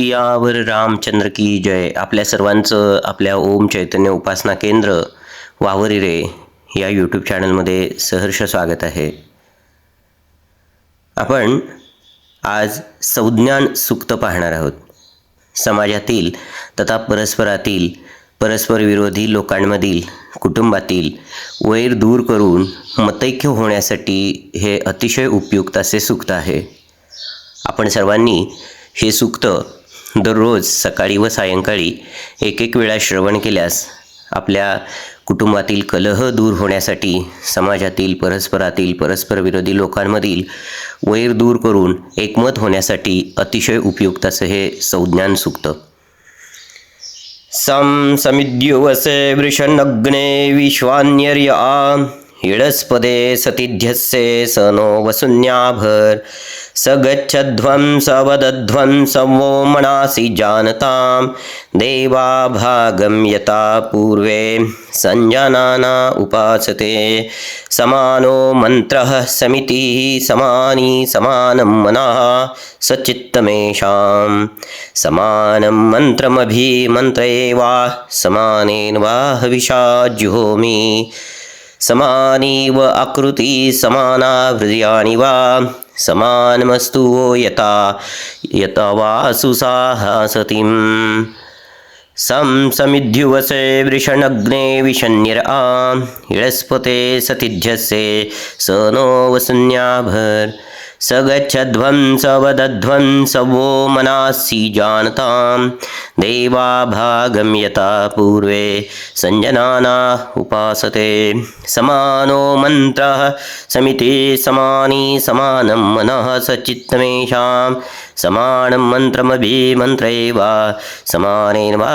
यावर रामचंद्र की जय. आपल्या सर्वांचं आपल्या ओम चैतन्य उपासना केंद्र वावरी रे या यूट्यूब चॅनलमध्ये सहर्ष स्वागत आहे. आपण आज संज्ञान सुक्त पाहणार आहोत. समाजातील तथा परस्परातील परस्पर विरोधी लोकांमधील कुटुंबातील वैर दूर करून मतैक्य होण्यासाठी हे अतिशय उपयुक्त असे सूक्त आहे. आपण सर्वांनी हे सूक्त दररोज सकाळी व सायंकाळी एक एक वेळा श्रवण केल्यास आपल्या कुटुंबातील कलह दूर होण्यासाठी समाजातील परस्परातील परस्पर विरोधी लोकांमधील वैर दूर करून एकमत होण्यासाठी अतिशय उपयुक्त असं हे संज्ञान सूक्त. सं समिद्युवसे वृषनग्ने विश्वान्यर्या हिडस्पदे सतिध्यस्ये स नो वसुन्याभर। स गच्छध्वं स वदध्वं स वो मनासि जानतां देवा भागं यथा पूर्वे सञ्जनाना उपासते। समानो मन्त्रः समितिः समानी समानं मनः सचित्तमेषां समानं मन्त्रमभिमन्त्रे वा समानेन वा हविषा जुहोमि समानीव आकृती समाना हृदयानि वा? समानमस्तु वो यथा यथा वा सुसाहसतिम्। सं समिद्युवसे वृषणग्ने विशन्यर आ इळस्पते सतिध्यसे स नो वसुन्याभर स गच्छध्वं स वदध्वं स वो मनासि जानतां देवा भागं यथा पूर्वे सञ्जनाना उपासते। समानो मन्त्रः समिति समानी समानं मनः सचित्तमेषां समानं मन्त्रमभिमन्त्रे वा समानेन वा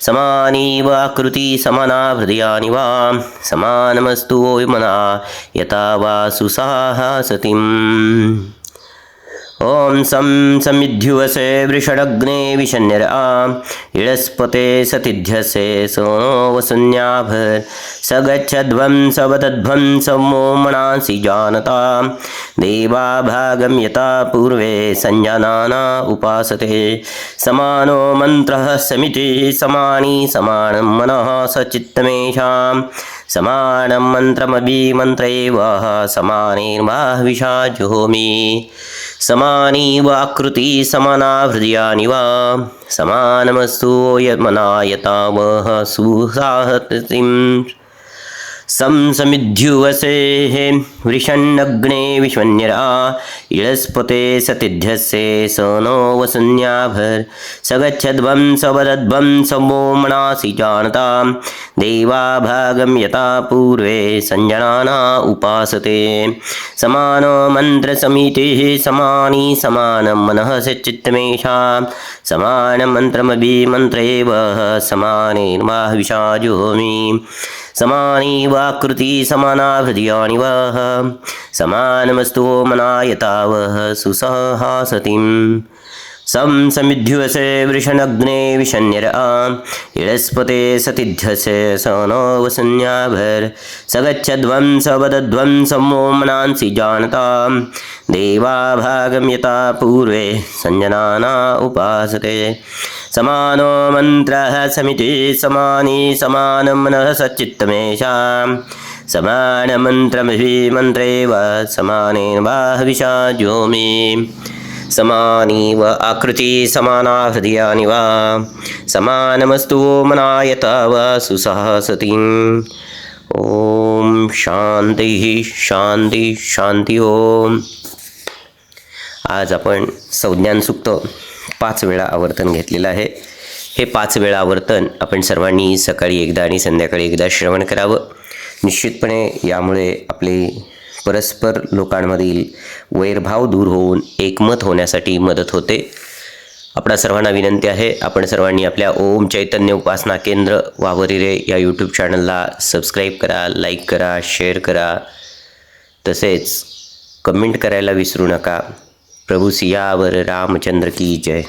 समानी वा कृति समाना हृदयानि वा। समानमस्तु वो मना यथा वा सुसाहसतिम् ॐ सं समिध्युवसे वृषडग्ने विशन्यर आ इळस्पते सतिध्यसे सोनो वसुन्याभर स गच्छध्वं स वदध्वं स वो मनासि जानतां देवा भागं यथा पूर्वे सञ्जानाना उपासते। समानो मन्त्रः समितिः समानी समानं मनः सचित्तमेषां समानं मन्त्रमभिमन्त्रे वः समानेन वा समानी समाना हृदयानि वा समानमस्तु यमना यथा वः सुसाहतिम् सं समिध्युवसेः वृषन्नग्ने विश्वन्यरा इळस्पते सतिध्यस्ये स नो वसुन्याभर स गच्छध्वं स वदध्वं स वो मनासि जानतां देवा भागं यथा पूर्वे सञ्जनाना उपासते। समानो मन्त्रसमितिः समानी समानं मनः सच्चित्तमेषां समानं मन्त्रमभिमन्त्रे वः समानेन वा विषाजुहोमि समानी वाकृति समाना हृदयानि वः। समानमस्तु मना यथा वः सुसहासतिम् सं समिध्युवसे वृषणग्ने विशन्यर आ इळस्पते सतिध्यसे स नो वसन्याभर स गच्छध्वं स वदध्वं स वो मनांसि जानतां देवा भागं यथा पूर्वे सञ्जनाना उपासते समानो मन्त्रः समितिः समानी समानं मनः सच्चित्तमेषां समानमन्त्रमभिमन्त्रे वा समानेन वा हविषा ज्योमि। समानी व आकृति समाना हृदयानि वा। समानमस्तु मना यथा वा सुसाहसतिम् ॐ शान्तिः शान्ति शान्ति। ओम आज आपण संज्ञान सुक्त। पाच वेळा आवर्तन घेतलेलं आहे. हे पाच वेळा आवर्तन आपण सर्वांनी सकाळी एकदा आणि संध्याकाळी एकदा श्रवण करावं. निश्चितपणे यामुळे आपले परस्पर लोकांमधील वैरभाव दूर होऊन एकमत होण्यासाठी मदत होते. आपणा सर्वांना विनंती आहे आपण सर्वांनी आपल्या ओम चैतन्य उपासना केंद्र वावरी रे या यूट्यूब चॅनलला सबस्क्राईब करा लाईक करा शेअर करा. तसेच कमेंट करायला विसरू नका. प्रभू सियावर रामचंद्र की जय।